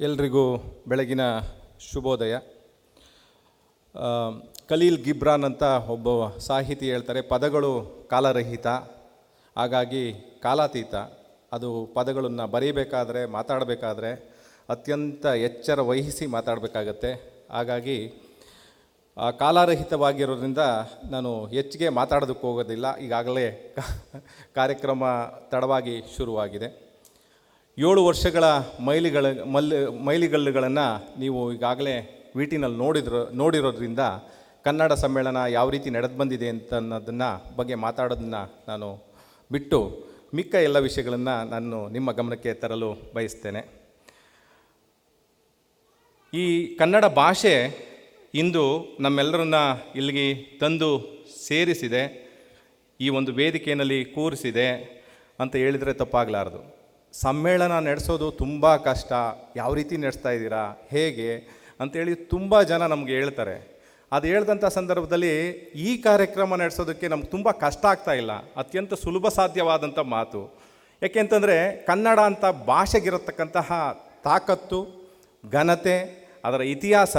ಎಲ್ರಿಗೂ ಬೆಳಗಿನ ಶುಭೋದಯ. ಕಲೀಲ್ ಗಿಬ್ರಾನ್ ಅಂತ ಒಬ್ಬ ಸಾಹಿತಿ ಹೇಳ್ತಾರೆ, ಪದಗಳು ಕಾಲರಹಿತ, ಹಾಗಾಗಿ ಕಾಲಾತೀತ. ಅದು ಪದಗಳನ್ನು ಬರೀಬೇಕಾದರೆ, ಮಾತಾಡಬೇಕಾದ್ರೆ ಅತ್ಯಂತ ಎಚ್ಚರ ವಹಿಸಿ ಮಾತಾಡಬೇಕಾಗತ್ತೆ. ಹಾಗಾಗಿ ಕಾಲರಹಿತವಾಗಿರೋದ್ರಿಂದ ನಾನು ಹೆಚ್ಚಿಗೆ ಮಾತಾಡೋದಕ್ಕೆ ಹೋಗೋದಿಲ್ಲ. ಈಗಾಗಲೇ ಕಾರ್ಯಕ್ರಮ ತಡವಾಗಿ ಶುರುವಾಗಿದೆ. ಏಳು ವರ್ಷಗಳ ಮೈಲಿಗಳ ಮಲ್ ಮೈಲಿಗಲ್ಲುಗಳನ್ನು ನೀವು ಈಗಾಗಲೇ ವೀಟಿನಲ್ಲಿ ನೋಡಿದ್ರು, ನೋಡಿರೋದ್ರಿಂದ ಕನ್ನಡ ಸಮ್ಮೇಳನ ಯಾವ ರೀತಿ ನಡೆದು ಬಂದಿದೆ ಅಂತ ಅನ್ನೋದನ್ನು ಬಗ್ಗೆ ಮಾತಾಡೋದನ್ನು ನಾನು ಬಿಟ್ಟು ಮಿಕ್ಕ ಎಲ್ಲ ವಿಷಯಗಳನ್ನು ನಾನು ನಿಮ್ಮ ಗಮನಕ್ಕೆ ತರಲು ಬಯಸ್ತೇನೆ. ಈ ಕನ್ನಡ ಭಾಷೆ ಇಂದು ನಮ್ಮೆಲ್ಲರನ್ನ ಇಲ್ಲಿಗೆ ತಂದು ಸೇರಿಸಿದೆ, ಈ ಒಂದು ವೇದಿಕೆಯಲ್ಲಿ ಕೂರಿಸಿದೆ ಅಂತ ಹೇಳಿದರೆ ತಪ್ಪಾಗಲಾರದು. ಸಮ್ಮೇಳನ ನಡೆಸೋದು ತುಂಬ ಕಷ್ಟ. ಯಾವ ರೀತಿ ನಡೆಸ್ತಾ ಇದ್ದೀರಾ? ಹೇಗೆ? ಅಂತೇಳಿ ತುಂಬ ಜನ ನಮಗೆ ಹೇಳ್ತಾರೆ. ಅದು ಹೇಳ್ದಂಥ ಸಂದರ್ಭದಲ್ಲಿ ಈ ಕಾರ್ಯಕ್ರಮ ನಡೆಸೋದಕ್ಕೆ ನಮ್ಗೆ ತುಂಬ ಕಷ್ಟ ಆಗ್ತಾ ಇಲ್ಲ. ಅತ್ಯಂತ ಸುಲಭ ಸಾಧ್ಯವಾದಂಥ ಮಾತು. ಯಾಕೆಂತಂದರೆ ಕನ್ನಡ ಅಂತ ಭಾಷೆಗಿರತಕ್ಕಂತಹ ತಾಕತ್ತು, ಘನತೆ, ಅದರ ಇತಿಹಾಸ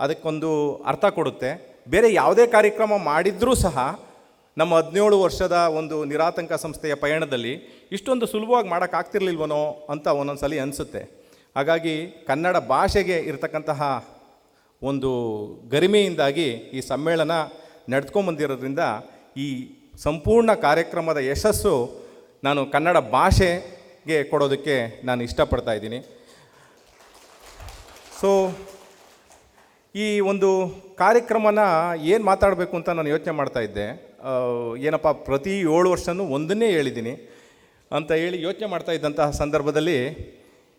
ಅದಕ್ಕೊಂದು ಅರ್ಥ ಕೊಡುತ್ತೆ. ಬೇರೆ ಯಾವುದೇ ಕಾರ್ಯಕ್ರಮ ಮಾಡಿದ್ರೂ ಸಹ ನಮ್ಮ ಹದಿನೇಳು ವರ್ಷದ ಒಂದು ನಿರಾತಂಕ ಸಂಸ್ಥೆಯ ಪಯಣದಲ್ಲಿ ಇಷ್ಟೊಂದು ಸುಲಭವಾಗಿ ಮಾಡೋಕ್ಕಾಗ್ತಿರ್ಲಿಲ್ವನೋ ಅಂತ ಒಂದೊಂದು ಸಲ ಅನಿಸುತ್ತೆ. ಹಾಗಾಗಿ ಕನ್ನಡ ಭಾಷೆಗೆ ಇರತಕ್ಕಂತಹ ಒಂದು ಗರಿಮೆಯಿಂದಾಗಿ ಈ ಸಮ್ಮೇಳನ ನಡೆದ್ಕೊಂಬಂದಿರೋದ್ರಿಂದ ಈ ಸಂಪೂರ್ಣ ಕಾರ್ಯಕ್ರಮದ ಯಶಸ್ಸು ನಾನು ಕನ್ನಡ ಭಾಷೆಗೆ ಕೊಡೋದಕ್ಕೆ ನಾನು ಇಷ್ಟಪಡ್ತಾ ಇದ್ದೀನಿ. ಸೊ ಈ ಒಂದು ಕಾರ್ಯಕ್ರಮನ ಏನು ಮಾತಾಡಬೇಕು ಅಂತ ನಾನು ಯೋಚನೆ ಮಾಡ್ತಾ ಇದ್ದೆ. ಏನಪ್ಪ, ಪ್ರತಿ ಏಳು ವರ್ಷನೂ ಒಂದನ್ನೇ ಹೇಳಿದ್ದೀನಿ ಅಂತ ಹೇಳಿ ಯೋಚನೆ ಮಾಡ್ತಾ ಇದ್ದಂತಹ ಸಂದರ್ಭದಲ್ಲಿ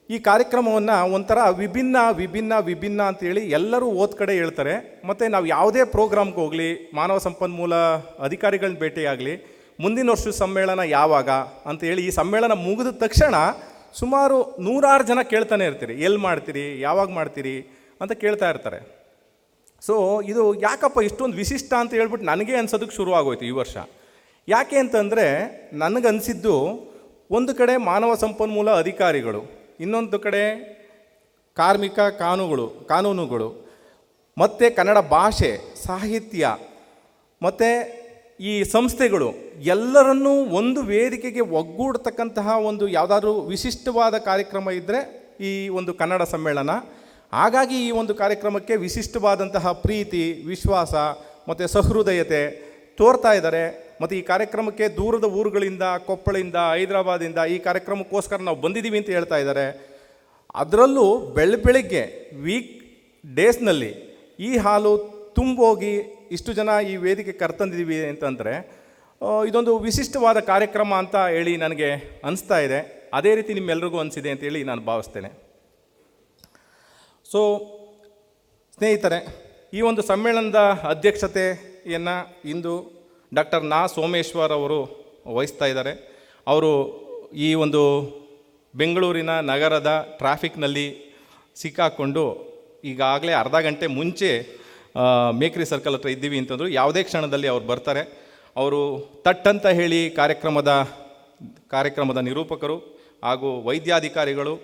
ಈ ಕಾರ್ಯಕ್ರಮವನ್ನು ಒಂಥರ ವಿಭಿನ್ನ ವಿಭಿನ್ನ ವಿಭಿನ್ನ ಅಂತೇಳಿ ಎಲ್ಲರೂ ಓದ್ ಕಡೆ ಹೇಳ್ತಾರೆ. ಮತ್ತು ನಾವು ಯಾವುದೇ ಪ್ರೋಗ್ರಾಮ್ಗೆ ಹೋಗಲಿ, ಮಾನವ ಸಂಪನ್ಮೂಲ ಅಧಿಕಾರಿಗಳನ್ನ ಭೇಟಿಯಾಗಲಿ, ಮುಂದಿನ ವರ್ಷದ ಸಮ್ಮೇಳನ ಯಾವಾಗ ಅಂತ ಹೇಳಿ ಈ ಸಮ್ಮೇಳನ ಮುಗಿದ ತಕ್ಷಣ ಸುಮಾರು ನೂರಾರು ಜನ ಕೇಳ್ತಾನೆ ಇರ್ತೀರಿ. ಎಲ್ಲಿ ಮಾಡ್ತೀರಿ, ಯಾವಾಗ ಮಾಡ್ತೀರಿ ಅಂತ ಕೇಳ್ತಾ ಇರ್ತಾರೆ. ಸೊ ಇದು ಯಾಕಪ್ಪ ಇಷ್ಟೊಂದು ವಿಶಿಷ್ಟ ಅಂತ ಹೇಳ್ಬಿಟ್ಟು ನನಗೆ ಅನ್ಸೋದಕ್ಕೆ ಶುರು ಆಗೋಯ್ತು ಈ ವರ್ಷ. ಯಾಕೆ ಅಂತಂದರೆ ನನಗನ್ಸಿದ್ದು ಒಂದು ಕಡೆ ಮಾನವ ಸಂಪನ್ಮೂಲ ಅಧಿಕಾರಿಗಳು, ಇನ್ನೊಂದು ಕಡೆ ಕಾರ್ಮಿಕ ಕಾನೂನುಗಳು ಕಾನೂನುಗಳು, ಮತ್ತು ಕನ್ನಡ ಭಾಷೆ, ಸಾಹಿತ್ಯ, ಮತ್ತು ಈ ಸಂಸ್ಥೆಗಳು ಎಲ್ಲರನ್ನೂ ಒಂದು ವೇದಿಕೆಗೆ ಒಗ್ಗೂಡ್ತಕ್ಕಂತಹ ಒಂದು ಯಾವುದಾದ್ರೂ ವಿಶಿಷ್ಟವಾದ ಕಾರ್ಯಕ್ರಮ ಇದ್ದರೆ ಈ ಒಂದು ಕನ್ನಡ ಸಮ್ಮೇಳನ ಹಾಗಾಗಿ ಈ ಒಂದು ಕಾರ್ಯಕ್ರಮಕ್ಕೆ ವಿಶಿಷ್ಟವಾದಂತಹ ಪ್ರೀತಿ, ವಿಶ್ವಾಸ ಮತ್ತು ಸಹೃದಯತೆ ತೋರ್ತಾ ಇದ್ದಾರೆ. ಮತ್ತು ಈ ಕಾರ್ಯಕ್ರಮಕ್ಕೆ ದೂರದ ಊರುಗಳಿಂದ, ಕೊಪ್ಪಳಿಂದ ಹೈದರಾಬಾದಿಂದ ಈ ಕಾರ್ಯಕ್ರಮಕ್ಕೋಸ್ಕರ ನಾವು ಬಂದಿದ್ದೀವಿ ಅಂತ ಹೇಳ್ತಾ ಇದ್ದಾರೆ. ಅದರಲ್ಲೂ ಬೆಳ, ಬೆಳಿಗ್ಗೆ ವೀಕ್ ಡೇಸ್ನಲ್ಲಿ ಈ ಹಾಲು ತುಂಬೋಗಿ ಇಷ್ಟು ಜನ ಈ ವೇದಿಕೆ ಕರ್ತಂದಿದ್ದೀವಿ ಅಂತಂದರೆ ಇದೊಂದು ವಿಶಿಷ್ಟವಾದ ಕಾರ್ಯಕ್ರಮ ಅಂತ ಹೇಳಿ ನನಗೆ ಅನಿಸ್ತಾ ಇದೆ. ಅದೇ ರೀತಿ ನಿಮ್ಮೆಲ್ಲರಿಗೂ ಅನಿಸಿದೆ ಅಂತೇಳಿ ನಾನು ಭಾವಿಸ್ತೇನೆ. ಸೊ ಸ್ನೇಹಿತರೆ, ಈ ಒಂದು ಸಮ್ಮೇಳನದ ಅಧ್ಯಕ್ಷತೆಯನ್ನು ಇಂದು ಡಾಕ್ಟರ್ ನಾ ಸೋಮೇಶ್ವರ್ ಅವರು ವಹಿಸ್ತಾ ಇದ್ದಾರೆ. ಅವರು ಈ ಒಂದು ಬೆಂಗಳೂರಿನ ನಗರದ ಟ್ರಾಫಿಕ್ನಲ್ಲಿ ಸಿಕ್ಕಾಕ್ಕೊಂಡು ಈಗಾಗಲೇ ಅರ್ಧ ಗಂಟೆ ಮುಂಚೆ ಮೇಕ್ರಿ ಸರ್ಕಲ್ ಹತ್ರ ಇದ್ದೀವಿ ಅಂತಂದರು ಯಾವುದೇ ಕ್ಷಣದಲ್ಲಿ ಅವ್ರು ಬರ್ತಾರೆ. ಅವರು ತಟ್ಟಂತ ಹೇಳಿ ಕಾರ್ಯಕ್ರಮದ ಕಾರ್ಯಕ್ರಮದ ನಿರೂಪಕರು ಹಾಗೂ ವೈದ್ಯಾಧಿಕಾರಿಗಳು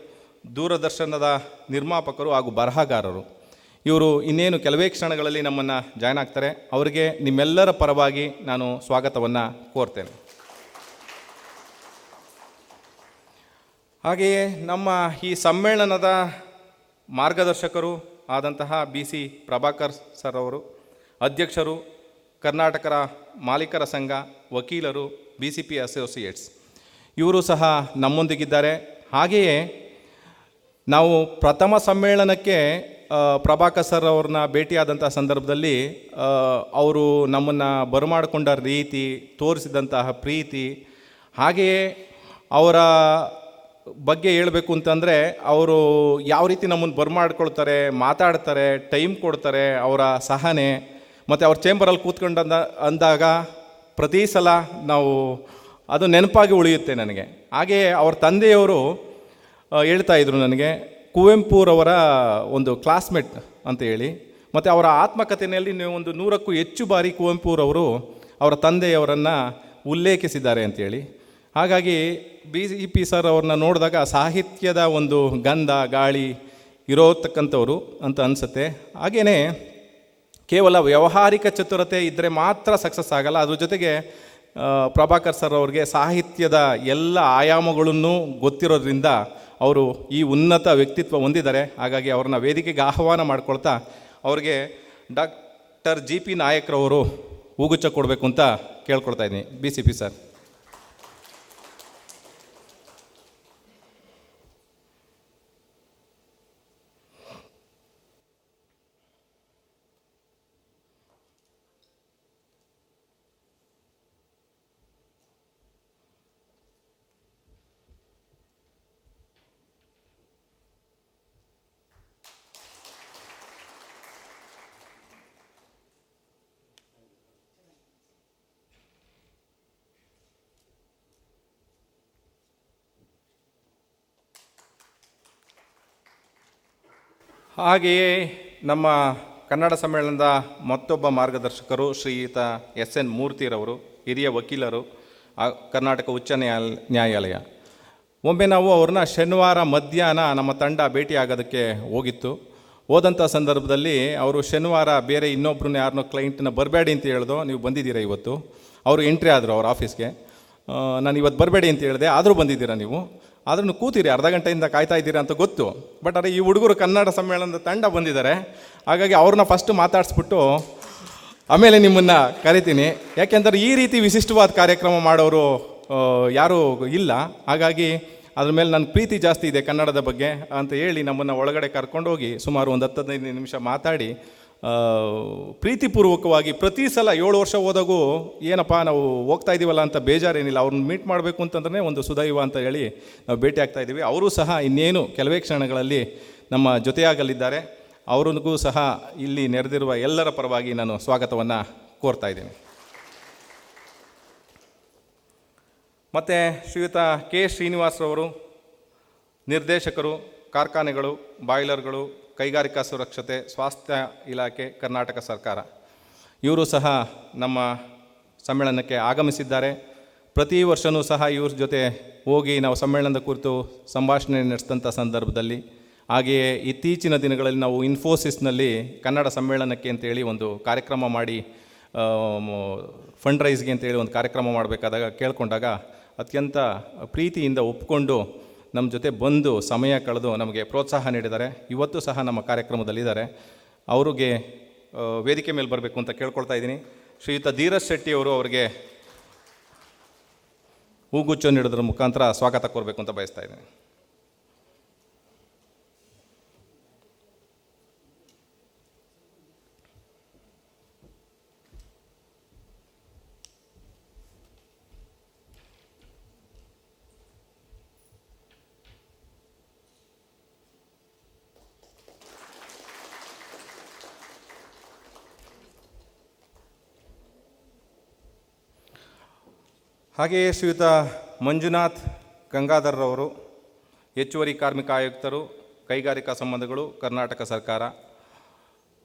ದೂರದರ್ಶನದ ನಿರ್ಮಾಪಕರು ಹಾಗೂ ಬರಹಗಾರರು. ಇವರು ಇನ್ನೇನು ಕೆಲವೇ ಕ್ಷಣಗಳಲ್ಲಿ ನಮ್ಮನ್ನು ಜಾಯ್ನ್ ಆಗ್ತಾರೆ. ಅವರಿಗೆ ನಿಮ್ಮೆಲ್ಲರ ಪರವಾಗಿ ನಾನು ಸ್ವಾಗತವನ್ನು ಕೋರ್ತೇನೆ. ಹಾಗೆಯೇ ನಮ್ಮ ಈ ಸಮ್ಮೇಳನದ ಮಾರ್ಗದರ್ಶಕರು ಆದಂತಹ ಬಿ ಸಿ ಪ್ರಭಾಕರ್ ಸರ್ ಅವರು, ಅಧ್ಯಕ್ಷರು, ಕರ್ನಾಟಕರ ಮಾಲೀಕರ ಸಂಘ, ವಕೀಲರು, ಬಿ ಸಿ ಪಿ ಅಸೋಸಿಯೇಟ್ಸ್. ಇವರು ಸಹ ನಮ್ಮೊಂದಿಗಿದ್ದಾರೆ. ಹಾಗೆಯೇ ನಾವು ಪ್ರಥಮ ಸಮ್ಮೇಳನಕ್ಕೆ ಪ್ರಭಾಕರ್ ಸರ್ ಅವ್ರನ್ನ ಭೇಟಿಯಾದಂಥ ಸಂದರ್ಭದಲ್ಲಿ ಅವರು ನಮ್ಮನ್ನು ಬರಮಾಡಿಕೊಂಡ ರೀತಿ, ತೋರಿಸಿದಂತಹ ಪ್ರೀತಿ, ಹಾಗೆಯೇ ಅವರ ಬಗ್ಗೆ ಹೇಳಬೇಕು ಅಂತಂದರೆ, ಅವರು ಯಾವ ರೀತಿ ನಮ್ಮನ್ನು ಬರಮಾಡ್ಕೊಳ್ತಾರೆ, ಮಾತಾಡ್ತಾರೆ, ಟೈಮ್ ಕೊಡ್ತಾರೆ, ಅವರ ಸಹನೆ, ಮತ್ತು ಅವ್ರ ಚೇಂಬರಲ್ಲಿ ಕೂತ್ಕೊಂಡ ಅಂದಾಗ ಪ್ರತಿ ಸಲ ನಾವು ಅದು ನೆನಪಾಗಿ ಉಳಿಯುತ್ತೆ ನನಗೆ. ಹಾಗೆಯೇ ಅವ್ರ ತಂದೆಯವರು ಹೇಳ್ತಾ ಇದ್ರು ನನಗೆ, ಕುವೆಂಪುರವರ ಒಂದು ಕ್ಲಾಸ್ಮೇಟ್ ಅಂತ ಹೇಳಿ, ಮತ್ತು ಅವರ ಆತ್ಮಕಥೆಯಲ್ಲಿ ಒಂದು ನೂರಕ್ಕೂ ಹೆಚ್ಚು ಬಾರಿ ಕುವೆಂಪುರವರು ಅವರ ತಂದೆಯವರನ್ನು ಉಲ್ಲೇಖಿಸಿದ್ದಾರೆ ಅಂತೇಳಿ ಹಾಗಾಗಿ ಬಿ ಇ ಪಿ ಸರ್ ಅವ್ರನ್ನ ನೋಡಿದಾಗ ಸಾಹಿತ್ಯದ ಒಂದು ಗಂಧ, ಗಾಳಿ ಇರೋತಕ್ಕಂಥವ್ರು ಅಂತ ಅನಿಸುತ್ತೆ. ಹಾಗೆಯೇ ಕೇವಲ ವ್ಯಾವಹಾರಿಕ ಚತುರತೆ ಇದ್ದರೆ ಮಾತ್ರ ಸಕ್ಸಸ್ ಆಗಲ್ಲ, ಅದ್ರ ಜೊತೆಗೆ ಪ್ರಭಾಕರ್ ಸರ್ ಅವ್ರಿಗೆ ಸಾಹಿತ್ಯದ ಎಲ್ಲ ಆಯಾಮಗಳನ್ನು ಗೊತ್ತಿರೋದ್ರಿಂದ ಅವರು ಈ ಉನ್ನತ ವ್ಯಕ್ತಿತ್ವ ಹೊಂದಿದ್ದಾರೆ. ಹಾಗಾಗಿ ಅವ್ರನ್ನ ವೇದಿಕೆಗೆ ಆಹ್ವಾನ ಮಾಡ್ಕೊಳ್ತಾ ಅವ್ರಿಗೆ ಡಾಕ್ಟರ್ ಜಿ ಪಿ ನಾಯಕ್ರವರು ಹೂಗುಚ್ಚ ಕೊಡಬೇಕು ಅಂತ ಕೇಳ್ಕೊಳ್ತಾ ಇದ್ದೀನಿ. B C P sir. ಹಾಗೆಯೇ ನಮ್ಮ ಕನ್ನಡ ಸಮ್ಮೇಳನದ ಮತ್ತೊಬ್ಬ ಮಾರ್ಗದರ್ಶಕರು ಶ್ರೀಯುತ ಎಸ್ ಎನ್ ಮೂರ್ತಿರವರು, ಹಿರಿಯ ವಕೀಲರು ಕರ್ನಾಟಕ ಉಚ್ಚ ನ್ಯಾಯಾಲ, ನ್ಯಾಯಾಲಯ. ಒಮ್ಮೆ ನಾವು ಅವ್ರನ್ನ ಶನಿವಾರ ಮಧ್ಯಾಹ್ನ ನಮ್ಮ ತಂಡ ಭೇಟಿ ಆಗೋದಕ್ಕೆ ಹೋಗಿತ್ತು. ಹೋದಂಥ ಸಂದರ್ಭದಲ್ಲಿ ಅವರು ಶನಿವಾರ ಬೇರೆ ಇನ್ನೊಬ್ರನ್ನ ಯಾರನ್ನೋ ಕ್ಲೈಂಟನ್ನ ಬರಬೇಡಿ ಅಂತ ಹೇಳ್ದೋ ನೀವು ಬಂದಿದ್ದೀರಾ ಇವತ್ತು? ಅವರು ಎಂಟ್ರಿ ಆದರು ಅವ್ರ ಆಫೀಸ್ಗೆ ನಾನು ಇವತ್ತು ಬರಬೇಡಿ ಅಂತ ಹೇಳಿದೆ. ಆದರೂ ಬಂದಿದ್ದೀರಾ ನೀವು? ಆದ್ರೂ ಕೂತಿರಿ, ಅರ್ಧ ಗಂಟೆಯಿಂದ ಕಾಯ್ತಾ ಇದ್ದೀರಾ ಅಂತ ಗೊತ್ತು. ಬಟ್ ಅದೇ ಈ ಹುಡುಗರು ಕನ್ನಡ ಸಮ್ಮೇಳನದ ತಂಡ ಬಂದಿದ್ದಾರೆ. ಹಾಗಾಗಿ ಅವ್ರನ್ನ ಫಸ್ಟ್ ಮಾತಾಡಿಸ್ಬಿಟ್ಟು ಆಮೇಲೆ ನಿಮ್ಮನ್ನು ಕರಿತೀನಿ. ಯಾಕೆಂದರೆ ಈ ರೀತಿ ವಿಶಿಷ್ಟವಾದ ಕಾರ್ಯಕ್ರಮ ಮಾಡೋರು ಯಾರೂ ಇಲ್ಲ. ಹಾಗಾಗಿ ಅದ್ರ ಮೇಲೆ ನನ್ನ ಪ್ರೀತಿ ಜಾಸ್ತಿ ಇದೆ ಕನ್ನಡದ ಬಗ್ಗೆ ಅಂತ ಹೇಳಿ ನಮ್ಮನ್ನು ಒಳಗಡೆ ಕರ್ಕೊಂಡೋಗಿ ಸುಮಾರು ಒಂದು ಹತ್ತು ಹದಿನೈದು ನಿಮಿಷ ಮಾತಾಡಿ ಪ್ರೀತಿಪೂರ್ವಕವಾಗಿ ಪ್ರತಿ ಸಲ ಏಳು ವರ್ಷ ಹೋದಾಗೂ ಏನಪ್ಪ ನಾವು ಹೋಗ್ತಾ ಇದ್ದೀವಲ್ಲ ಅಂತ ಬೇಜಾರೇನಿಲ್ಲ, ಅವ್ರನ್ನ ಮೀಟ್ ಮಾಡಬೇಕು ಅಂತಂದ್ರೆ ಒಂದು ಸುದೈವ ಅಂತ ಹೇಳಿ ನಾವು ಭೇಟಿ ಆಗ್ತಾ ಇದ್ದೀವಿ ಅವರು ಸಹ ಇನ್ನೇನು ಕೆಲವೇ ಕ್ಷಣಗಳಲ್ಲಿ ನಮ್ಮ ಜೊತೆಯಾಗಲಿದ್ದಾರೆ. ಅವ್ರಿಗೂ ಸಹ ಇಲ್ಲಿ ನೆರೆದಿರುವ ಎಲ್ಲರ ಪರವಾಗಿ ನಾನು ಸ್ವಾಗತವನ್ನು ಕೋರ್ತಾ ಇದ್ದೀನಿ. ಮತ್ತು ಶ್ರೀಯುತ ಕೆ ಶ್ರೀನಿವಾಸ್ರವರು ನಿರ್ದೇಶಕರು, ಕಾರ್ಖಾನೆಗಳು, ಬಾಯ್ಲರ್ಗಳು ಕೈಗಾರಿಕಾ ಸುರಕ್ಷತೆ, ಸ್ವಾಸ್ಥ್ಯ ಇಲಾಖೆ, ಕರ್ನಾಟಕ ಸರ್ಕಾರ. ಇವರು ಸಹ ನಮ್ಮ ಸಮ್ಮೇಳನಕ್ಕೆ ಆಗಮಿಸಿದ್ದಾರೆ. ಪ್ರತಿ ವರ್ಷವೂ ಸಹ ಇವ್ರ ಜೊತೆ ಹೋಗಿ ನಾವು ಸಮ್ಮೇಳನದ ಕುರಿತು ಸಂಭಾಷಣೆ ನಡೆಸಿದಂಥ ಸಂದರ್ಭದಲ್ಲಿ, ಹಾಗೆಯೇ ಇತ್ತೀಚಿನ ದಿನಗಳಲ್ಲಿ ನಾವು ಇನ್ಫೋಸಿಸ್ನಲ್ಲಿ ಕನ್ನಡ ಸಮ್ಮೇಳನಕ್ಕೆ ಅಂತೇಳಿ ಒಂದು ಕಾರ್ಯಕ್ರಮ ಮಾಡಿ ಫಂಡ್ ರೈಸ್ಗೆ ಅಂತೇಳಿ ಒಂದು ಕಾರ್ಯಕ್ರಮ ಮಾಡಬೇಕಾದಾಗ ಕೇಳಿಕೊಂಡಾಗ ಅತ್ಯಂತ ಪ್ರೀತಿಯಿಂದ ಒಪ್ಕೊಂಡು ನಮ್ಮ ಜೊತೆ ಬಂದು ಸಮಯ ಕಳೆದು ನಮಗೆ ಪ್ರೋತ್ಸಾಹ ನೀಡಿದ್ದಾರೆ. ಇವತ್ತು ಸಹ ನಮ್ಮ ಕಾರ್ಯಕ್ರಮದಲ್ಲಿದ್ದಾರೆ. ಅವ್ರಿಗೆ ವೇದಿಕೆ ಮೇಲೆ ಬರಬೇಕು ಅಂತ ಕೇಳ್ಕೊಳ್ತಾ ಇದ್ದೀನಿ. ಶ್ರೀಯುತ ಧೀರಜ್ ಶೆಟ್ಟಿ ಅವರು ಅವರಿಗೆ ಹೂಗುಚ್ಚ ನೀಡೋದ್ರ ಮುಖಾಂತರ ಸ್ವಾಗತ ಕೋರಬೇಕು ಅಂತ ಬಯಸ್ತಾ ಇದ್ದೀನಿ. ಹಾಗೆಯೇ ಶ್ರೀಯುತ ಮಂಜುನಾಥ್ ಗಂಗಾಧರ್ರವರು, ಹೆಚ್ಚುವರಿ ಕಾರ್ಮಿಕ ಆಯುಕ್ತರು, ಕೈಗಾರಿಕಾ ಸಂಬಂಧಗಳು, ಕರ್ನಾಟಕ ಸರ್ಕಾರ,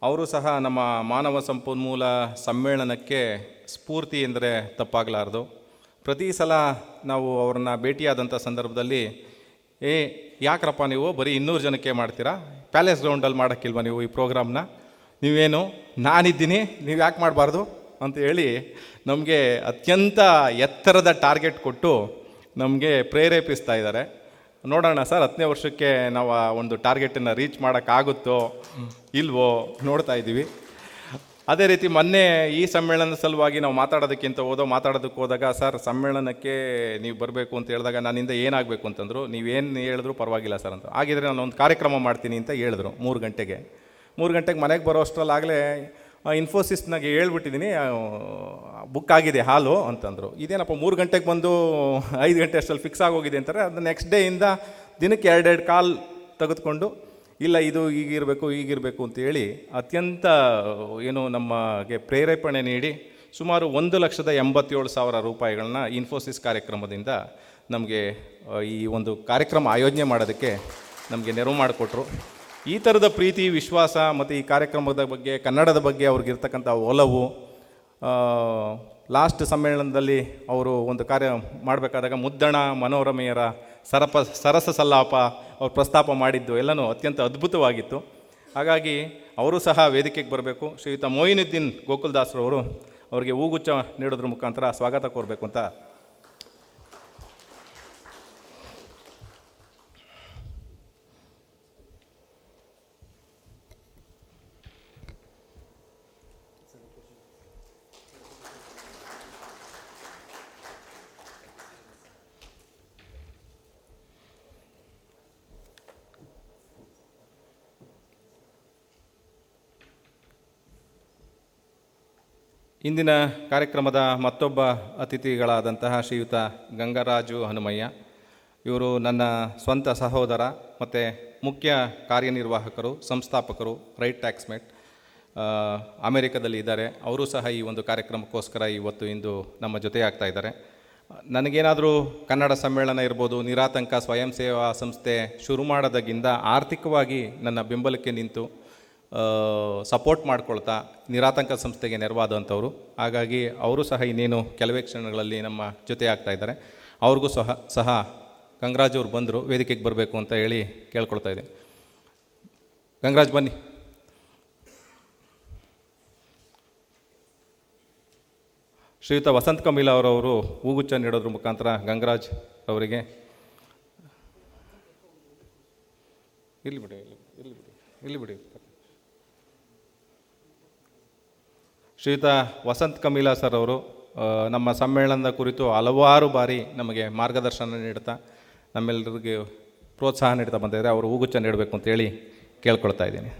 ಅವರು ಸಹ ನಮ್ಮ ಮಾನವ ಸಂಪನ್ಮೂಲ ಸಮ್ಮೇಳನಕ್ಕೆ ಸ್ಫೂರ್ತಿ ಎಂದರೆ ತಪ್ಪಾಗಲಾರದು. ಪ್ರತಿ ಸಲ ನಾವು ಅವ್ರನ್ನ ಭೇಟಿಯಾದಂಥ ಸಂದರ್ಭದಲ್ಲಿ, ಏ, ಯಾಕ್ರಪ್ಪ ನೀವು? ಬರೀ ಇನ್ನೂರು ಜನಕ್ಕೆ ಮಾಡ್ತೀರಾ? ಪ್ಯಾಲೇಸ್ ಗ್ರೌಂಡಲ್ಲಿ ಮಾಡೋಕ್ಕಿಲ್ವ ನೀವು ಈ ಪ್ರೋಗ್ರಾಮ್ನ? ನೀವೇನು? ನಾನಿದ್ದೀನಿ, ನೀವು ಯಾಕೆ ಮಾಡಬಾರ್ದು? ಅಂತ ಹೇಳಿ ನಮಗೆ ಅತ್ಯಂತ ಎತ್ತರದ ಟಾರ್ಗೆಟ್ ಕೊಟ್ಟು ನಮಗೆ ಪ್ರೇರೇಪಿಸ್ತಾ ಇದ್ದಾರೆ. ನೋಡೋಣ ಸರ್, ಹತ್ತನೇ ವರ್ಷಕ್ಕೆ ನಾವು ಆ ಒಂದು ಟಾರ್ಗೆಟನ್ನು ರೀಚ್ ಮಾಡೋಕ್ಕಾಗುತ್ತೋ ಇಲ್ವೋ ನೋಡ್ತಾ ಇದ್ದೀವಿ. ಅದೇ ರೀತಿ ಮೊನ್ನೆ ಈ ಸಮ್ಮೇಳನದ ಸಲುವಾಗಿ ನಾವು ಮಾತಾಡೋದಕ್ಕಿಂತ ಹೋದೋ, ಮಾತಾಡೋದಕ್ಕೆ ಹೋದಾಗ, ಸರ್, ಸಮ್ಮೇಳನಕ್ಕೆ ನೀವು ಬರಬೇಕು ಅಂತ ಹೇಳಿದಾಗ ನನ್ನಿಂದ ಏನಾಗಬೇಕು? ಅಂತಂದರು. ನೀವೇನು ಹೇಳಿದ್ರು ಪರವಾಗಿಲ್ಲ ಸರ್ ಅಂತ. ಹಾಗಿದ್ರೆ ನಾನು ಒಂದು ಕಾರ್ಯಕ್ರಮ ಮಾಡ್ತೀನಿ ಅಂತ ಹೇಳಿದ್ರು ಮೂರು ಗಂಟೆಗೆ. ಮೂರು ಗಂಟೆಗೆ ಮನೆಗೆ ಬರೋ ಅಷ್ಟರಲ್ಲಾಗಲೇ ಇನ್ಫೋಸಿಸ್ನಾಗೆ ಹೇಳ್ಬಿಟ್ಟಿದ್ದೀನಿ ಬುಕ್ ಆಗಿದೆ, ಹಾಲು ಅಂತಂದರು. ಇದೇನಪ್ಪ, ಮೂರು ಗಂಟೆಗೆ ಬಂದು ಐದು ಗಂಟೆ ಅಷ್ಟರಲ್ಲಿ ಫಿಕ್ಸ್ ಆಗೋಗಿದೆ ಅಂತಾರೆ. ಅದು ನೆಕ್ಸ್ಟ್ ಡೇಯಿಂದ ದಿನಕ್ಕೆ ಎರಡೆರಡು ಕಾಲ್ ತೆಗೆದುಕೊಂಡು, ಇಲ್ಲ, ಇದು ಈಗಿರಬೇಕು ಈಗಿರಬೇಕು ಅಂತೇಳಿ ಅತ್ಯಂತ, ಏನು ನಮಗೆ ಪ್ರೇರೇಪಣೆ ನೀಡಿ ಸುಮಾರು ಒಂದು ಲಕ್ಷದ ಎಂಬತ್ತೇಳು ಸಾವಿರ ರೂಪಾಯಿಗಳನ್ನ ಇನ್ಫೋಸಿಸ್ ಕಾರ್ಯಕ್ರಮದಿಂದ ನಮಗೆ ಈ ಒಂದು ಕಾರ್ಯಕ್ರಮ ಆಯೋಜನೆ ಮಾಡೋದಕ್ಕೆ ನಮಗೆ ನೆರವು ಮಾಡಿಕೊಟ್ರು. ಈ ಥರದ ಪ್ರೀತಿ, ವಿಶ್ವಾಸ ಮತ್ತು ಈ ಕಾರ್ಯಕ್ರಮದ ಬಗ್ಗೆ, ಕನ್ನಡದ ಬಗ್ಗೆ ಅವ್ರಿಗಿರ್ತಕ್ಕಂಥ ಒಲವು ಲಾಸ್ಟ್ ಸಮ್ಮೇಳನದಲ್ಲಿ ಅವರು ಒಂದು ಕಾರ್ಯ ಮಾಡಬೇಕಾದಾಗ ಮುದ್ದಣ, ಮನೋರಮೆಯರ ಸರಪ, ಸರಸ ಸಲ್ಲಾಪ ಅವ್ರು ಪ್ರಸ್ತಾಪ ಮಾಡಿದ್ದು ಎಲ್ಲನೂ ಅತ್ಯಂತ ಅದ್ಭುತವಾಗಿತ್ತು. ಹಾಗಾಗಿ ಅವರು ಸಹ ವೇದಿಕೆಗೆ ಬರಬೇಕು. ಶ್ರೀಯುತ ಮೊಯಿನುದ್ದೀನ್ ಗೋಕುಲ್ದಾಸ್ರವರು ಅವರಿಗೆ ಹೂಗುಚ್ಛ ನೀಡೋದ್ರ ಮುಖಾಂತರ ಸ್ವಾಗತ ಕೋರಬೇಕು ಅಂತ ಇಂದಿನ ಕಾರ್ಯಕ್ರಮದ ಮತ್ತೊಬ್ಬ ಅತಿಥಿಗಳಾದಂತಹ ಶ್ರೀಯುತ ಗಂಗರಾಜು ಹನುಮಯ್ಯ. ಇವರು ನನ್ನ ಸ್ವಂತ ಸಹೋದರ ಮತ್ತು ಮುಖ್ಯ ಕಾರ್ಯನಿರ್ವಾಹಕರು, ಸಂಸ್ಥಾಪಕರು, ರೈಟ್ ಟ್ಯಾಕ್ಸ್ಮೇಟ್ ಅಮೆರಿಕದಲ್ಲಿ ಇದ್ದಾರೆ. ಅವರು ಸಹ ಈ ಒಂದು ಕಾರ್ಯಕ್ರಮಕ್ಕೋಸ್ಕರ ಇವತ್ತು ಇಂದು ನಮ್ಮ ಜೊತೆ ಆಗ್ತಾ ಇದ್ದಾರೆ. ನನಗೇನಾದರೂ ಕನ್ನಡ ಸಮ್ಮೇಳನ ಇರ್ಬೋದು, ನಿರಾತಂಕ ಸ್ವಯಂ ಸೇವಾ ಸಂಸ್ಥೆ ಶುರು ಮಾಡೋದಾಗಿಂದ ಆರ್ಥಿಕವಾಗಿ ನನ್ನ ಬೆಂಬಲಕ್ಕೆ ನಿಂತು ಸಪೋರ್ಟ್ ಮಾಡ್ಕೊಳ್ತಾ ನಿರಾತಂಕ ಸಂಸ್ಥೆಗೆ ನೆರವಾದಂಥವ್ರು. ಹಾಗಾಗಿ ಅವರು ಸಹ ಇನ್ನೇನು ಕೆಲವೇ ಕ್ಷಣಗಳಲ್ಲಿ ನಮ್ಮ ಜೊತೆ ಆಗ್ತಾ ಇದ್ದಾರೆ. ಅವ್ರಿಗೂ ಸಹ ಸಹ ಗಂಗರಾಜ್ ಅವರು ಬಂದರು, ವೇದಿಕೆಗೆ ಬರಬೇಕು ಅಂತ ಹೇಳಿ ಕೇಳ್ಕೊಳ್ತಾ ಇದೆ ಗಂಗರಾಜ್ ಬನ್ನಿ. ಶ್ರೀಯುತ ವಸಂತ ಕಮೀಲ ಅವರವರು ಹೂಗುಚ್ಚ ನೀಡೋದ್ರ ಮುಖಾಂತರ ಗಂಗರಾಜ್ ಅವರಿಗೆ. ಇಲ್ಲಿ ಬಿಡಿ, ಇಲ್ಲಿ ಇಲ್ಲಿ ಬಿಡಿ ಇಲ್ಲಿ ಬಿಡಿ. ಶ್ರೀಯುತ ವಸಂತ್ ಕಮೀಲಾ ಸರ್ ಅವರು ನಮ್ಮ ಸಮ್ಮೇಳನದ ಕುರಿತು ಹಲವಾರು ಬಾರಿ ನಮಗೆ ಮಾರ್ಗದರ್ಶನ ನೀಡ್ತಾ ನಮ್ಮೆಲ್ಲರಿಗೆ ಪ್ರೋತ್ಸಾಹ ನೀಡ್ತಾ ಬಂದಿದ್ದಾರೆ. ಅವರು ಹೂಗುಚ್ಚ ನೀಡಬೇಕು ಅಂತೇಳಿ ಕೇಳ್ಕೊಳ್ತಾ ಇದ್ದೀನಿ.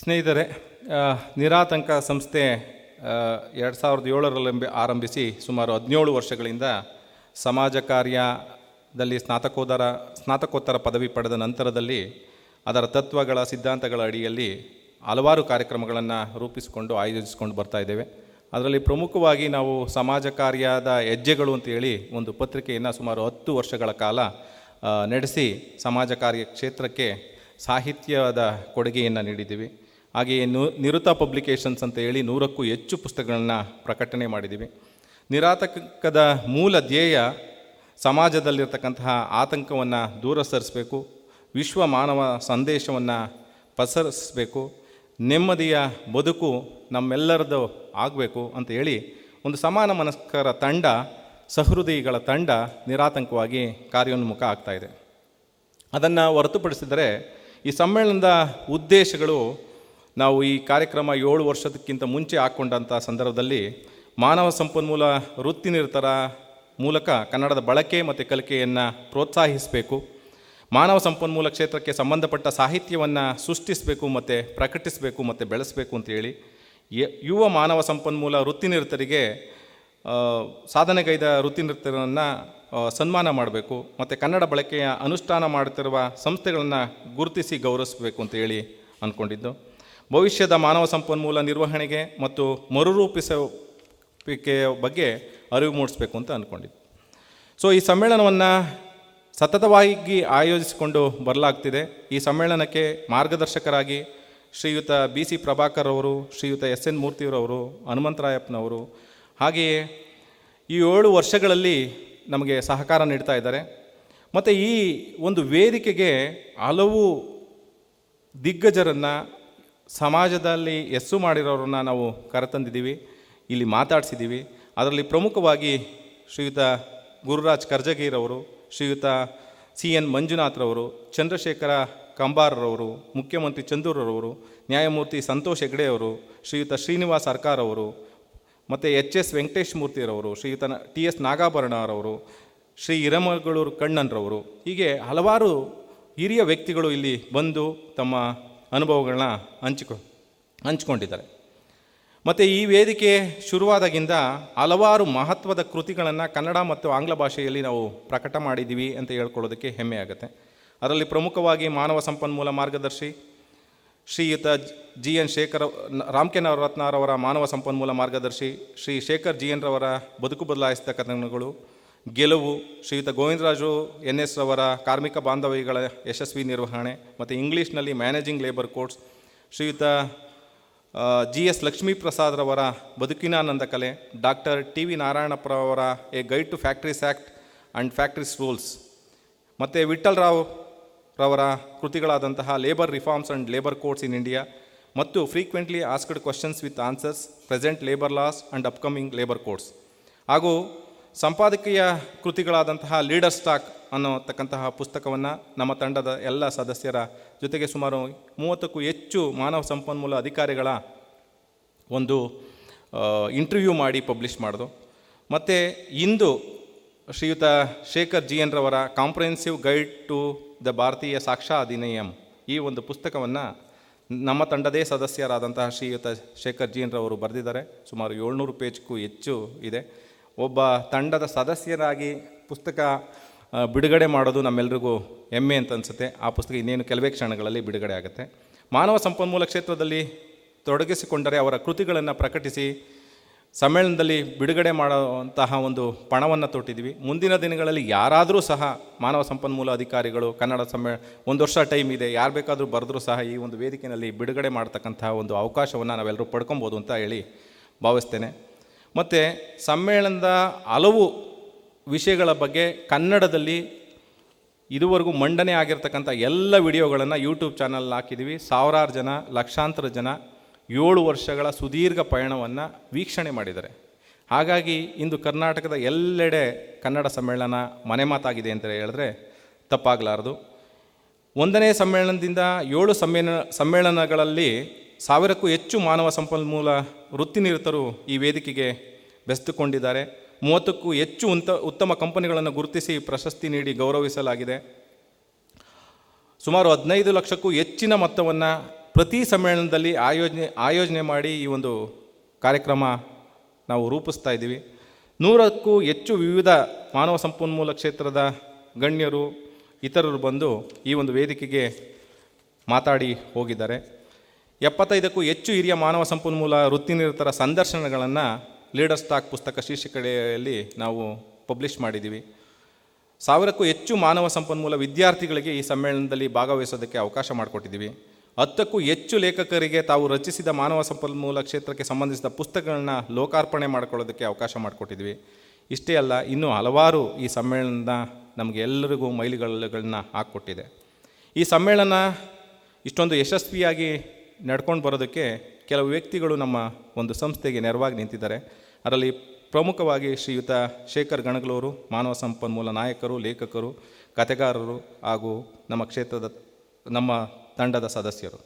ಸ್ನೇಹಿತರೆ ನಿರಾತಂಕ ಸಂಸ್ಥೆ ಎರಡು ಸಾವಿರದ ಏಳರಲ್ಲಿ ಆರಂಭಿಸಿ ಸುಮಾರು ಹದಿನೇಳು ವರ್ಷಗಳಿಂದ ಸಮಾಜ ಕಾರ್ಯದಲ್ಲಿ ಸ್ನಾತಕೋತ್ತರ ಸ್ನಾತಕೋತ್ತರ ಪದವಿ ಪಡೆದ ನಂತರದಲ್ಲಿ ಅದರ ತತ್ವಗಳ ಸಿದ್ಧಾಂತಗಳ ಅಡಿಯಲ್ಲಿ ಹಲವಾರು ಕಾರ್ಯಕ್ರಮಗಳನ್ನು ರೂಪಿಸಿಕೊಂಡು ಆಯೋಜಿಸಿಕೊಂಡು ಬರ್ತಾ ಇದ್ದೇವೆ. ಅದರಲ್ಲಿ ಪ್ರಮುಖವಾಗಿ ನಾವು ಸಮಾಜ ಕಾರ್ಯದ ಹೆಜ್ಜೆಗಳು ಅಂತೇಳಿ ಒಂದು ಪತ್ರಿಕೆಯನ್ನು ಸುಮಾರು ಹತ್ತು ವರ್ಷಗಳ ಕಾಲ ನಡೆಸಿ ಸಮಾಜ ಕಾರ್ಯ ಕ್ಷೇತ್ರಕ್ಕೆ ಸಾಹಿತ್ಯದ ಕೊಡುಗೆಯನ್ನು ನೀಡಿದ್ದೀವಿ. ಹಾಗೆಯೇ ನು, ನಿರುತ ಪಬ್ಲಿಕೇಶನ್ಸ್ ಅಂತ ಹೇಳಿ ನೂರಕ್ಕೂ ಹೆಚ್ಚು ಪುಸ್ತಕಗಳನ್ನು ಪ್ರಕಟಣೆ ಮಾಡಿದ್ದೀವಿ. ನಿರಾತಕದ ಮೂಲ ಧ್ಯೇಯ ಸಮಾಜದಲ್ಲಿರ್ತಕ್ಕಂತಹ ಆತಂಕವನ್ನು ದೂರ ಸರಿಸಬೇಕು ವಿಶ್ವ ಮಾನವ ಸಂದೇಶವನ್ನು ಪಸರಿಸಬೇಕು, ನೆಮ್ಮದಿಯ ಬದುಕು ನಮ್ಮೆಲ್ಲರದ್ದು ಆಗಬೇಕು ಅಂತ ಹೇಳಿ ಒಂದು ಸಮಾನ ಮನಸ್ಕರ ತಂಡ, ಸಹೃದಯಿಗಳ ತಂಡ ನಿರಾತಂಕವಾಗಿ ಕಾರ್ಯೋನ್ಮುಖ ಆಗ್ತಾ ಇದೆ. ಅದನ್ನು ಹೊರತುಪಡಿಸಿದರೆ ಈ ಸಮ್ಮೇಳನದ ಉದ್ದೇಶಗಳು ನಾವು ಈ ಕಾರ್ಯಕ್ರಮ ಏಳು ವರ್ಷದಕ್ಕಿಂತ ಮುಂಚೆ ಹಾಕ್ಕೊಂಡಂಥ ಸಂದರ್ಭದಲ್ಲಿ ಮಾನವ ಸಂಪನ್ಮೂಲ ವೃತ್ತಿನಿರತರ ಮೂಲಕ ಕನ್ನಡದ ಬಳಕೆ ಮತ್ತು ಕಲಿಕೆಯನ್ನು ಪ್ರೋತ್ಸಾಹಿಸಬೇಕು. ಮಾನವ ಸಂಪನ್ಮೂಲ ಕ್ಷೇತ್ರಕ್ಕೆ ಸಂಬಂಧಪಟ್ಟ ಸಾಹಿತ್ಯವನ್ನು ಸೃಷ್ಟಿಸಬೇಕು ಮತ್ತು ಪ್ರಕಟಿಸಬೇಕು ಮತ್ತು ಬೆಳೆಸಬೇಕು ಅಂತೇಳಿ ಯುವ ಮಾನವ ಸಂಪನ್ಮೂಲ ವೃತ್ತಿನಿರತರಿಗೆ ನಿರತರಿಗೆ ಸಾಧನೆಗೈದ ವೃತ್ತಿನಿರತರನ್ನು ಸನ್ಮಾನ ಮಾಡಬೇಕು ಮತ್ತು ಕನ್ನಡ ಬಳಕೆಯ ಅನುಷ್ಠಾನ ಮಾಡುತ್ತಿರುವ ಸಂಸ್ಥೆಗಳನ್ನು ಗುರುತಿಸಿ ಗೌರವಿಸಬೇಕು ಅಂತ ಹೇಳಿ ಅಂದ್ಕೊಂಡಿದ್ದು ಭವಿಷ್ಯದ ಮಾನವ ಸಂಪನ್ಮೂಲ ನಿರ್ವಹಣೆಗೆ ಮತ್ತು ಮರುರೂಪಿಸುವಿಕೆಯ ಬಗ್ಗೆ ಅರಿವು ಮೂಡಿಸಬೇಕು ಅಂತ ಅಂದ್ಕೊಂಡಿದ್ದೆ. ಸೊ ಈ ಸಮ್ಮೇಳನವನ್ನು ಸತತವಾಗಿ ಆಯೋಜಿಸಿಕೊಂಡು ಬರಲಾಗ್ತಿದೆ. ಈ ಸಮ್ಮೇಳನಕ್ಕೆ ಮಾರ್ಗದರ್ಶಕರಾಗಿ ಶ್ರೀಯುತ ಬಿ ಸಿ ಪ್ರಭಾಕರ್ ಅವರು, ಶ್ರೀಯುತ ಎಸ್ ಎನ್ ಮೂರ್ತಿಯವರವರು, ಹನುಮಂತರಾಯಪ್ಪನವರು, ಹಾಗೆಯೇ ಈ ಏಳು ವರ್ಷಗಳಲ್ಲಿ ನಮಗೆ ಸಹಕಾರ ನೀಡ್ತಾ ಇದ್ದಾರೆ. ಮತ್ತು ಈ ಒಂದು ವೇದಿಕೆಗೆ ಹಲವು ದಿಗ್ಗಜರನ್ನು ಸಮಾಜದಲ್ಲಿ ಯಸ್ಸು ಮಾಡಿರೋರನ್ನ ನಾವು ಕರೆತಂದಿದ್ದೀವಿ, ಇಲ್ಲಿ ಮಾತಾಡಿಸಿದ್ದೀವಿ. ಅದರಲ್ಲಿ ಪ್ರಮುಖವಾಗಿ ಶ್ರೀಯುತ ಗುರುರಾಜ್ ಕರ್ಜಗಿರವರು ಶ್ರೀಯುತ ಸಿ ಎನ್ ಮಂಜುನಾಥ್ರವರು ಚಂದ್ರಶೇಖರ ಕಂಬಾರರವರು ಮುಖ್ಯಮಂತ್ರಿ ಚಂದೂರ್ರವರು ನ್ಯಾಯಮೂರ್ತಿ ಸಂತೋಷ್ ಹೆಗ್ಡೆ ಅವರು, ಶ್ರೀಯುತ ಶ್ರೀನಿವಾಸ್ ಸರ್ಕಾರ್ ಅವರು, ಮತ್ತು ಎಚ್ ಎಸ್ ವೆಂಕಟೇಶ್ ಮೂರ್ತಿರವರು ಶ್ರೀಯುತ ಟಿ ಎಸ್ ನಾಗಾಭರಣರವರು ಶ್ರೀ ಹಿರಮಗಳೂರು ಕಣ್ಣನ್ರವರು ಹೀಗೆ ಹಲವಾರು ಹಿರಿಯ ವ್ಯಕ್ತಿಗಳು ಇಲ್ಲಿ ಬಂದು ತಮ್ಮ ಅನುಭವಗಳನ್ನ ಹಂಚಿಕೊ, ಹಂಚ್ಕೊಂಡಿದ್ದಾರೆ. ಮತ್ತು ಈ ವೇದಿಕೆ ಶುರುವಾದಾಗಿಂದ ಹಲವಾರು ಮಹತ್ವದ ಕೃತಿಗಳನ್ನು ಕನ್ನಡ ಮತ್ತು ಆಂಗ್ಲ ಭಾಷೆಯಲ್ಲಿ ನಾವು ಪ್ರಕಟ ಮಾಡಿದ್ದೀವಿ ಅಂತ ಹೇಳ್ಕೊಳ್ಳೋದಕ್ಕೆ ಹೆಮ್ಮೆ ಆಗುತ್ತೆ. ಅದರಲ್ಲಿ ಪ್ರಮುಖವಾಗಿ ಮಾನವ ಸಂಪನ್ಮೂಲ ಮಾರ್ಗದರ್ಶಿ ಶ್ರೀಯುತ ಜಿ ಎನ್ ಶೇಖರ್ ರಾಮ್ಕೆ ನವರತ್ನಾರವರ ಮಾನವ ಸಂಪನ್ಮೂಲ ಮಾರ್ಗದರ್ಶಿ ಶ್ರೀ ಶೇಖರ್ ಜಿ ಎನ್ ರವರ ಬದುಕು ಬದಲಾಯಿಸಿದ ಕಥನಗಳು ಗೆಲುವು ಶ್ರೀಯುತ ಗೋವಿಂದರಾಜು ಎನ್ ಎಸ್ ರವರ ಕಾರ್ಮಿಕ ಬಾಂಧವ್ಯಗಳ ಯಶಸ್ವಿ ನಿರ್ವಹಣೆ ಮತ್ತು ಇಂಗ್ಲೀಷ್ನಲ್ಲಿ ಮ್ಯಾನೇಜಿಂಗ್ ಲೇಬರ್ ಕೋರ್ಸ್, ಶ್ರೀಯುತ ಜಿ ಎಸ್ ಲಕ್ಷ್ಮೀ ಪ್ರಸಾದ್ರವರ ಬದುಕಿನಾನಂದ ಕಲೆ, doctor T V ನಾರಾಯಣಪ್ಪರವರ a guide to factories act and factories rules ಮತ್ತು ವಿಠಲ್ ರಾವ್ ರವರ ಕೃತಿಗಳಾದಂತಹ labour reforms and labour course in India ಮತ್ತು frequently asked questions with answers, present labour laws and upcoming labour course ಹಾಗೂ ಸಂಪಾದಕೀಯ ಕೃತಿಗಳಾದಂತಹ leader stock ಅನ್ನೋತಕ್ಕಂತಹ ಪುಸ್ತಕವನ್ನು ನಮ್ಮ ತಂಡದ ಎಲ್ಲ ಸದಸ್ಯರ ಜೊತೆಗೆ ಸುಮಾರು ಮೂವತ್ತಕ್ಕೂ ಹೆಚ್ಚು ಮಾನವ ಸಂಪನ್ಮೂಲ ಅಧಿಕಾರಿಗಳ ಒಂದು ಇಂಟರ್ವ್ಯೂ ಮಾಡಿ ಪಬ್ಲಿಷ್ ಮಾಡಿದು. ಮತ್ತು ಇಂದು ಶ್ರೀಯುತ ಶೇಖರ್ ಜಿ ಎನ್ ರವರ comprehensive guide to the Bharatiya Sakshya Adhiniyam ಈ ಒಂದು ಪುಸ್ತಕವನ್ನು ನಮ್ಮ ತಂಡದೇ ಸದಸ್ಯರಾದಂತಹ ಶ್ರೀಯುತ ಶೇಖರ್ ಜಿ ಎನ್ ರವರು ಬರೆದಿದ್ದಾರೆ. ಸುಮಾರು ಏಳ್ನೂರು ಪೇಜ್ಗೂ ಹೆಚ್ಚು ಇದೆ. ಒಬ್ಬ ತಂಡದ ಸದಸ್ಯರಾಗಿ ಪುಸ್ತಕ ಬಿಡುಗಡೆ ಮಾಡೋದು ನಮ್ಮೆಲ್ರಿಗೂ ಹೆಮ್ಮೆ ಅಂತ ಅನಿಸುತ್ತೆ. ಆ ಪುಸ್ತಕ ಇನ್ನೇನು ಕೆಲವೇ ಕ್ಷಣಗಳಲ್ಲಿ ಬಿಡುಗಡೆ ಆಗುತ್ತೆ. ಮಾನವ ಸಂಪನ್ಮೂಲ ಕ್ಷೇತ್ರದಲ್ಲಿ ತೊಡಗಿಸಿಕೊಂಡರೆ ಅವರ ಕೃತಿಗಳನ್ನು ಪ್ರಕಟಿಸಿ ಸಮ್ಮೇಳನದಲ್ಲಿ ಬಿಡುಗಡೆ ಮಾಡುವಂತಹ ಒಂದು ಪಣವನ್ನು ತೊಟ್ಟಿದ್ವಿ ಮುಂದಿನ ದಿನಗಳಲ್ಲಿ ಯಾರಾದರೂ ಸಹ ಮಾನವ ಸಂಪನ್ಮೂಲ ಅಧಿಕಾರಿಗಳು, ಕನ್ನಡ ಸಮ್ಮೇಳ, ಒಂದು ವರ್ಷ ಟೈಮ್ ಇದೆ, ಯಾರು ಬೇಕಾದರೂ ಬರೆದ್ರೂ ಸಹ ಈ ಒಂದು ವೇದಿಕೆಯಲ್ಲಿ ಬಿಡುಗಡೆ ಮಾಡ್ತಕ್ಕಂತಹ ಒಂದು ಅವಕಾಶವನ್ನು ನಾವೆಲ್ಲರೂ ಪಡ್ಕೊಬೋದು ಅಂತ ಹೇಳಿ ಭಾವಿಸ್ತೇನೆ. ಮತ್ತು ಸಮ್ಮೇಳನದ ಹಲವು ವಿಷಯಗಳ ಬಗ್ಗೆ ಕನ್ನಡದಲ್ಲಿ ಇದುವರೆಗೂ ಮಂಡನೆ ಆಗಿರ್ತಕ್ಕಂಥ ಎಲ್ಲ ವಿಡಿಯೋಗಳನ್ನು ಯೂಟ್ಯೂಬ್ ಚಾನಲ್ ಹಾಕಿದ್ದೀವಿ. ಸಾವಿರಾರು ಜನ, ಲಕ್ಷಾಂತರ ಜನ, ಏಳು ವರ್ಷಗಳ ಸುದೀರ್ಘ ಪಯಣವನ್ನು ವೀಕ್ಷಣೆ ಮಾಡಿದ್ದಾರೆ. ಹಾಗಾಗಿ ಇಂದು ಕರ್ನಾಟಕದ ಎಲ್ಲೆಡೆ ಕನ್ನಡ ಸಮ್ಮೇಳನ ಮನೆ ಮಾತಾಗಿದೆ ಅಂತ ಹೇಳಿದ್ರೆ ತಪ್ಪಾಗಲಾರದು. ಒಂದನೇ ಸಮ್ಮೇಳನದಿಂದ ಏಳು ಸಮ್ಮೇಳನ ಸಮ್ಮೇಳನಗಳಲ್ಲಿ ಸಾವಿರಕ್ಕೂ ಹೆಚ್ಚು ಮಾನವ ಸಂಪನ್ಮೂಲ ವೃತ್ತಿನಿರತರು ಈ ವೇದಿಕೆಗೆ ಬೆಸ್ತುಕೊಂಡಿದ್ದಾರೆ ಮೂವತ್ತಕ್ಕೂ ಹೆಚ್ಚು ಉಂತ, ಉತ್ತಮ ಕಂಪನಿಗಳನ್ನು ಗುರುತಿಸಿ ಪ್ರಶಸ್ತಿ ನೀಡಿ ಗೌರವಿಸಲಾಗಿದೆ. ಸುಮಾರು ಹದಿನೈದು ಲಕ್ಷಕ್ಕೂ ಹೆಚ್ಚಿನ ಮೊತ್ತವನ್ನು ಪ್ರತಿ ಸಮ್ಮೇಳನದಲ್ಲಿ ಆಯೋಜನೆ ಆಯೋಜನೆ ಮಾಡಿ ಈ ಒಂದು ಕಾರ್ಯಕ್ರಮ ನಾವು ರೂಪಿಸ್ತಾ ಇದ್ದೀವಿ. ನೂರಕ್ಕೂ ಹೆಚ್ಚು ವಿವಿಧ ಮಾನವ ಸಂಪನ್ಮೂಲ ಕ್ಷೇತ್ರದ ಗಣ್ಯರು, ಇತರರು ಬಂದು ಈ ಒಂದು ವೇದಿಕೆಗೆ ಮಾತಾಡಿ ಹೋಗಿದ್ದಾರೆ. ಎಪ್ಪತ್ತೈದಕ್ಕೂ ಹೆಚ್ಚು ಹಿರಿಯ ಮಾನವ ಸಂಪನ್ಮೂಲ ವೃತ್ತಿನಿರತರ ಸಂದರ್ಶನಗಳನ್ನು ಲೀಡರ್ ಸ್ಟಾಕ್ ಪುಸ್ತಕ ಶೀರ್ಷಿಕೆಯಲ್ಲಿ ನಾವು ಪಬ್ಲಿಷ್ ಮಾಡಿದ್ದೀವಿ. ಸಾವಿರಕ್ಕೂ ಹೆಚ್ಚು ಮಾನವ ಸಂಪನ್ಮೂಲ ವಿದ್ಯಾರ್ಥಿಗಳಿಗೆ ಈ ಸಮ್ಮೇಳನದಲ್ಲಿ ಭಾಗವಹಿಸೋದಕ್ಕೆ ಅವಕಾಶ ಮಾಡಿಕೊಟ್ಟಿದ್ದೀವಿ. ಹತ್ತಕ್ಕೂ ಹೆಚ್ಚು ಲೇಖಕರಿಗೆ ತಾವು ರಚಿಸಿದ ಮಾನವ ಸಂಪನ್ಮೂಲ ಕ್ಷೇತ್ರಕ್ಕೆ ಸಂಬಂಧಿಸಿದ ಪುಸ್ತಕಗಳನ್ನ ಲೋಕಾರ್ಪಣೆ ಮಾಡಿಕೊಳ್ಳೋದಕ್ಕೆ ಅವಕಾಶ ಮಾಡಿಕೊಟ್ಟಿದ್ವಿ ಇಷ್ಟೇ ಅಲ್ಲ, ಇನ್ನೂ ಹಲವಾರು ಈ ಸಮ್ಮೇಳನದ ನಮಗೆ ಎಲ್ಲರಿಗೂ ಮೈಲಿಗಲ್ಲುಗಳನ್ನ ಹಾಕ್ಕೊಟ್ಟಿದೆ. ಈ ಸಮ್ಮೇಳನ ಇಷ್ಟೊಂದು ಯಶಸ್ವಿಯಾಗಿ ನಡ್ಕೊಂಡು ಬರೋದಕ್ಕೆ ಕೆಲವು ವ್ಯಕ್ತಿಗಳು ನಮ್ಮ ಒಂದು ಸಂಸ್ಥೆಗೆ ನೆರವಾಗಿ ನಿಂತಿದ್ದಾರೆ. ಅದರಲ್ಲಿ ಪ್ರಮುಖವಾಗಿ ಶ್ರೀಯುತ ಶೇಖರ್ ಗಣಗ್ಲವರು ಮಾನವ ಸಂಪನ್ಮೂಲ ನಾಯಕರು, ಲೇಖಕರು, ಕಥೆಗಾರರು ಹಾಗೂ ನಮ್ಮ ಕ್ಷೇತ್ರದ ನಮ್ಮ ತಂಡದ ಸದಸ್ಯರು.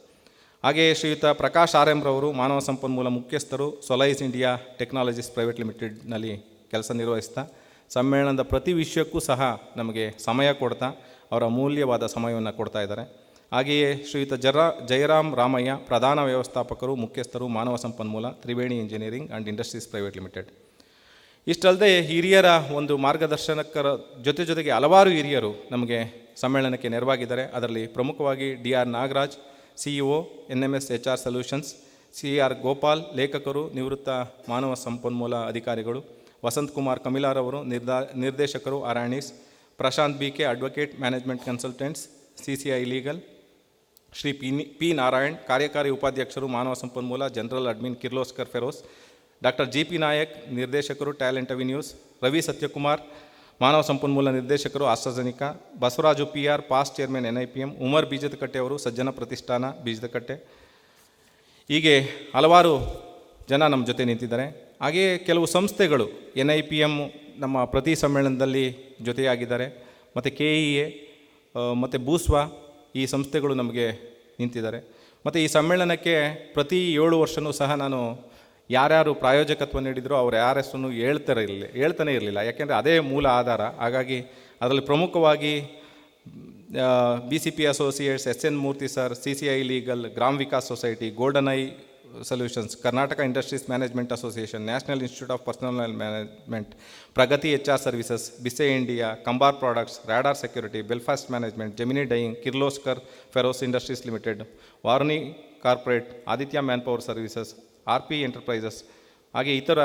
ಹಾಗೆಯೇ ಶ್ರೀಯುತ ಪ್ರಕಾಶ್ ಆರ್ ಎಂರವರು ಮಾನವ ಸಂಪನ್ಮೂಲ ಮುಖ್ಯಸ್ಥರು, ಸೊಲೈಸ್ ಇಂಡಿಯಾ ಟೆಕ್ನಾಲಜೀಸ್ ಪ್ರೈವೇಟ್ ಲಿಮಿಟೆಡ್ನಲ್ಲಿ ಕೆಲಸ ನಿರ್ವಹಿಸ್ತಾ, ಸಮ್ಮೇಳನದ ಪ್ರತಿ ವಿಷಯಕ್ಕೂ ಸಹ ನಮಗೆ ಸಮಯ ಕೊಡ್ತಾ, ಅವರ ಅಮೂಲ್ಯವಾದ ಸಮಯವನ್ನು ಕೊಡ್ತಾ ಇದ್ದಾರೆ. ಹಾಗೆಯೇ ಶ್ರೀಯುತ ಜರ ಜಯರಾಮ್ ರಾಮಯ್ಯ, ಪ್ರಧಾನ ವ್ಯವಸ್ಥಾಪಕರು, ಮುಖ್ಯಸ್ಥರು, ಮಾನವ ಸಂಪನ್ಮೂಲ, Triveni engineering and industries private limited. ಇಷ್ಟಲ್ಲದೆ ಹಿರಿಯರ ಒಂದು ಮಾರ್ಗದರ್ಶನಕರ ಜೊತೆ ಜೊತೆಗೆ ಹಲವಾರು ಹಿರಿಯರು ನಮಗೆ ಸಮ್ಮೇಳನಕ್ಕೆ ನೆರವಾಗಿದ್ದಾರೆ. ಅದರಲ್ಲಿ ಪ್ರಮುಖವಾಗಿ D R Nagaraj, C E O, N M S, H R solutions, C R Gopal, ಲೇಖಕರು, ನಿವೃತ್ತ ಮಾನವ ಸಂಪನ್ಮೂಲ ಅಧಿಕಾರಿಗಳು, ವಸಂತ್ ಕುಮಾರ್ ಕಮಿಲಾರವರು ನಿರ್ದಾ, ನಿರ್ದೇಶಕರು, ಅರಾಣಿಸ್, Prashanth B K, advocate management consultants, C C I legal Shri P P Narayan, ಕಾರ್ಯಕಾರಿ ಉಪಾಧ್ಯಕ್ಷರು, ಮಾನವ ಸಂಪನ್ಮೂಲ, general admin Kirloskar ferrous, doctor G P Nayak, ನಿರ್ದೇಶಕರು, ಟ್ಯಾಲೆಂಟ್ ಅವಿನ್ಯೂಸ್ ರವಿ ಸತ್ಯಕುಮಾರ್, ಮಾನವ ಸಂಪನ್ಮೂಲ ನಿರ್ದೇಶಕರು, AstraZeneca, Basavaraju P R, past chairman, N I P M, Umar Beejadakatte ಅವರು, ಸಜ್ಜನ ಪ್ರತಿಷ್ಠಾನ, ಬೀಜದಕಟ್ಟೆ. ಹೀಗೆ ಹಲವಾರು ಜನ ನಮ್ಮ ಜೊತೆ ನಿಂತಿದ್ದಾರೆ. ಹಾಗೆಯೇ ಕೆಲವು ಸಂಸ್ಥೆಗಳು, ಎನ್ ಐ ಪಿ ಎಂ ನಮ್ಮ ಪ್ರತಿ ಸಮ್ಮೇಳನದಲ್ಲಿ ಜೊತೆಯಾಗಿದ್ದಾರೆ. ಮತ್ತು ಕೆ ಇ ಎ ಮತ್ತು ಬೂಸ್ವಾ ಈ ಸಂಸ್ಥೆಗಳು ನಮಗೆ ನಿಂತಿದ್ದಾರೆ. ಮತ್ತು ಈ ಸಮ್ಮೇಳನಕ್ಕೆ ಪ್ರತಿ ಏಳು ವರ್ಷವೂ ಸಹ ನಾನು ಯಾರ್ಯಾರು ಪ್ರಾಯೋಜಕತ್ವ ನೀಡಿದರೂ ಅವ್ರು ಯಾರ ಹೆಸರನ್ನು ಹೇಳ್ತಾರೆ ಇರಲಿಲ್ಲ ಹೇಳ್ತಾನೆ ಇರಲಿಲ್ಲ. ಯಾಕೆಂದರೆ ಅದೇ ಮೂಲ ಆಧಾರ. ಹಾಗಾಗಿ ಅದರಲ್ಲಿ ಪ್ರಮುಖವಾಗಿ B C P associates S N Murthy sir C C I legal Gram Vikas society golden I solutions Karnataka industries management association national institute of personnel management Pragati H R services Bise India Kambar products radar security Belfast management Gemini dyeing Kirloskar ferrous industries limited ವಾರ್ನಿ corporate Aditya manpower services R P enterprises ಹಾಗೆ ಇತರ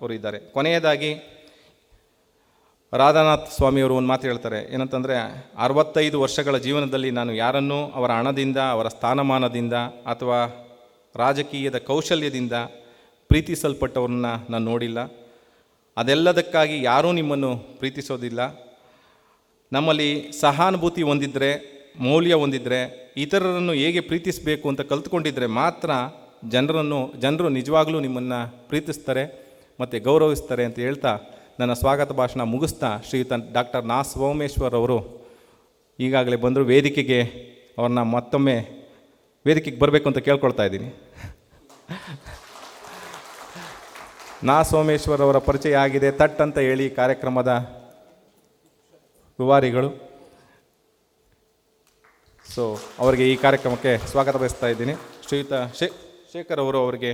ಅವರು ಇದ್ದಾರೆ. ಕೊನೆಯದಾಗಿ ರಾಧಾನಾಥ್ ಸ್ವಾಮಿಯವರು ಒಂದು ಮಾತು ಹೇಳ್ತಾರೆ. ಏನಂತಂದರೆ, ಅರವತ್ತೈದು ವರ್ಷಗಳ ಜೀವನದಲ್ಲಿ ನಾನು ಯಾರನ್ನೂ ಅವರ ಹಣದಿಂದ, ಅವರ ಸ್ಥಾನಮಾನದಿಂದ ಅಥವಾ ರಾಜಕೀಯದ ಕೌಶಲ್ಯದಿಂದ ಪ್ರೀತಿಸಲ್ಪಟ್ಟವ್ರನ್ನ ನಾನು ನೋಡಿಲ್ಲ. ಅದೆಲ್ಲದಕ್ಕಾಗಿ ಯಾರೂ ನಿಮ್ಮನ್ನು ಪ್ರೀತಿಸೋದಿಲ್ಲ. ನಮ್ಮಲ್ಲಿ ಸಹಾನುಭೂತಿ ಹೊಂದಿದ್ರೆ, ಮೌಲ್ಯ ಹೊಂದಿದ್ರೆ, ಇತರರನ್ನು ಹೇಗೆ ಪ್ರೀತಿಸಬೇಕು ಅಂತ ಕಲ್ತ್ಕೊಂಡಿದ್ರೆ ಮಾತ್ರ ಜನರನ್ನು, ಜನರು ನಿಜವಾಗ್ಲೂ ನಿಮ್ಮನ್ನು ಪ್ರೀತಿಸ್ತಾರೆ ಮತ್ತು ಗೌರವಿಸ್ತಾರೆ ಅಂತ ಹೇಳ್ತಾ ನನ್ನ ಸ್ವಾಗತ ಭಾಷಣ ಮುಗಿಸ್ತಾ ಶ್ರೀಯುತ ಡಾಕ್ಟರ್ ನಾ ಸೋಮೇಶ್ವರ್ ಅವರು ಈಗಾಗಲೇ ಬಂದರು ವೇದಿಕೆಗೆ, ಅವ್ರನ್ನ ಮತ್ತೊಮ್ಮೆ ವೇದಿಕೆಗೆ ಬರಬೇಕು ಅಂತ ಕೇಳ್ಕೊಳ್ತಾ ಇದ್ದೀನಿ. ನಾ ಸೋಮೇಶ್ವರ್ ಅವರ ಪರಿಚಯ ಆಗಿದೆ, ತಟ್ ಅಂತ ಹೇಳಿ ಕಾರ್ಯಕ್ರಮದ ವಿವಾರಿಗಳು ಸೊ ಅವರಿಗೆ ಈ ಕಾರ್ಯಕ್ರಮಕ್ಕೆ ಸ್ವಾಗತ ಬಯಸ್ತಾ ಇದ್ದೀನಿ. ಶ್ರೀಯುತ ಶೇ, ಶೇಖರ್ ಅವರು ಅವರಿಗೆ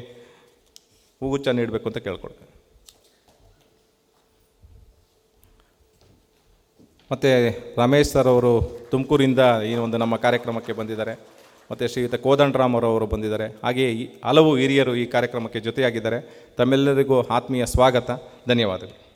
ಹೂಗುಚ್ಚ ನೀಡಬೇಕು ಅಂತ ಕೇಳ್ಕೊಳ್ತೇನೆ. ಮತ್ತು ರಮೇಶ್ ಸರ್ ಅವರು ತುಮಕೂರಿಂದ ಈ ಒಂದು ನಮ್ಮ ಕಾರ್ಯಕ್ರಮಕ್ಕೆ ಬಂದಿದ್ದಾರೆ. ಮತ್ತು ಶ್ರೀಯುತ ಅವರು ಬಂದಿದ್ದಾರೆ. ಹಾಗೆಯೇ ಹಲವು ಹಿರಿಯರು ಈ ಕಾರ್ಯಕ್ರಮಕ್ಕೆ ಜೊತೆಯಾಗಿದ್ದಾರೆ. ತಮ್ಮೆಲ್ಲರಿಗೂ ಆತ್ಮೀಯ ಸ್ವಾಗತ. ಧನ್ಯವಾದಗಳು.